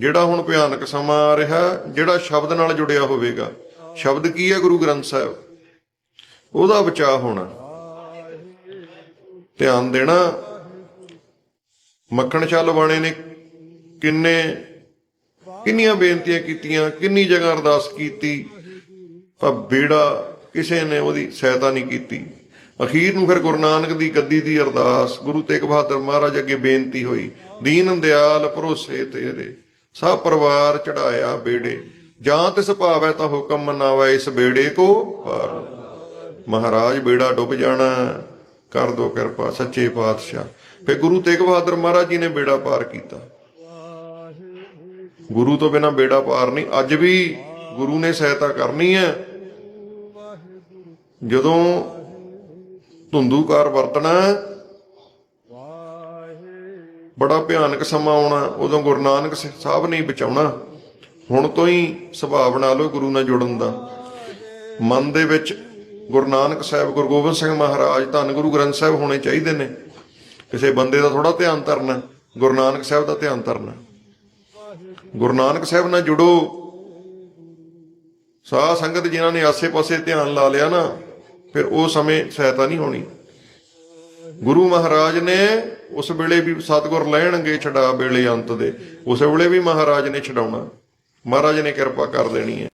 ਜਿਹੜਾ ਹੁਣ ਭਿਆਨਕ ਸਮਾਂ ਆ ਰਿਹਾ, ਜਿਹੜਾ ਸ਼ਬਦ ਨਾਲ ਜੁੜਿਆ ਹੋਵੇਗਾ। ਸ਼ਬਦ ਕੀ ਹੈ ਗੁਰੂ ਗ੍ਰੰਥ ਸਾਹਿਬ? ਉਹਦਾ ਬਚਾਅ ਹੋਣਾ। ਧਿਆਨ ਦੇਣਾ, ਮੱਖਣ ਚੱਲ ਬਾਣੇ ਨੇ। ਕਿੰਨੇ, ਕਿੰਨੀਆਂ ਬੇਨਤੀਆਂ ਕੀਤੀਆਂ, ਕਿੰਨੀ ਜਗ੍ਹਾ ਅਰਦਾਸ ਕੀਤੀ। ਪਰ ਬੇੜਾ ਕਿਸੇ ਨੇ ਉਹਦੀ ਸਹਾਇਤਾ ਨਹੀਂ ਕੀਤੀ। ਅਖੀਰ ਨੂੰ ਫਿਰ ਗੁਰੂ ਨਾਨਕ ਦੀ ਗੱਦੀ ਦੀ ਅਰਦਾਸ, ਗੁਰੂ ਤੇਗ ਬਹਾਦਰ ਮਹਾਰਾਜ ਅੱਗੇ ਬੇਨਤੀ ਹੋਈ, ਦੀਨ ਦਿਆਲ ਭਰੋਸੇ ਤੇਰੇ। ਸਭ ਪਰਿਵਾਰ ਚੜਾਇਆ ਬੇੜੇ। ਜਾਂ ਤਿਸ ਭਾਵੈ ਤਾਂ ਹੁਕਮ ਮਨਾਵੇ ਇਸ ਬੇੜੇ ਕੋ ਪਾਰ ਮਹਾਰਾਜ ਬੇੜਾ ਡੁੱਬ ਜਾਣਾ, ਕਰ ਦੋ ਕਿਰਪਾ ਸੱਚੇ ਪਾਤਸ਼ਾਹ। ਫਿਰ ਗੁਰੂ ਤੇਗ ਬਹਾਦਰ ਮਹਾਰਾਜ ਜੀ ਨੇ ਬੇੜਾ ਪਾਰ ਕੀਤਾ। ਗੁਰੂ ਤੋਂ ਬਿਨਾ ਬੇੜਾ ਪਾਰ ਨਹੀਂ, ਅੱਜ ਵੀ ਗੁਰੂ ਨੇ ਸਹਾਇਤਾ ਕਰਨੀ ਹੈ। ਜਦੋਂ ਧੁੰਦੂਕਾਰ ਵਰਤਣਾ ਬੜਾ ਭਿਆਨਕ ਸਮਾਂ ਆਉਣਾ, ਉਦੋਂ ਗੁਰੂ ਨਾਨਕ ਸਾਹਿਬ ਨੇ ਬਚਾਉਣਾ। ਹੁਣ ਤੋਂ ਹੀ ਸੁਭਾਅ ਬਣਾ ਲਓ ਗੁਰੂ ਨਾਲ ਜੁੜਨ ਦਾ। ਮਨ ਦੇ ਵਿੱਚ ਗੁਰੂ ਨਾਨਕ ਸਾਹਿਬ, ਗੁਰੂ ਗੋਬਿੰਦ ਸਿੰਘ ਮਹਾਰਾਜ, ਧੰਨ ਗੁਰੂ ਗ੍ਰੰਥ ਸਾਹਿਬ ਹੋਣੇ ਚਾਹੀਦੇ ਨੇ। ਕਿਸੇ ਬੰਦੇ ਦਾ ਥੋੜਾ ਧਿਆਨ ਧਰਨਾ, ਗੁਰੂ ਨਾਨਕ ਸਾਹਿਬ ਦਾ ਧਿਆਨ ਧਰਨਾ। ਗੁਰੂ ਨਾਨਕ ਸਾਹਿਬ ਨਾਲ ਜੁੜੋ। ਸਾਧ ਸੰਗਤ ਜਿਨ੍ਹਾਂ ਨੇ ਆਸੇ-ਪਾਸੇ ਧਿਆਨ ਲਾ ਲਿਆ ਨਾ, ਫਿਰ ਉਹ ਸਮੇਂ ਸਹਾਇਤਾ ਨਹੀਂ ਹੋਣੀ। ਗੁਰੂ ਮਹਾਰਾਜ ਨੇ ਉਸ ਵੇਲੇ ਵੀ ਸਤਿਗੁਰ ਲੈਣਗੇ ਛਡਾ ਵੇਲੇ ਅੰਤ ਦੇ। ਉਸ ਵੇਲੇ ਵੀ ਮਹਾਰਾਜ ਨੇ ਛਡਾਉਣਾ। ਮਹਾਰਾਜ ਨੇ ਕਿਰਪਾ ਕਰ ਦੇਣੀ ਹੈ।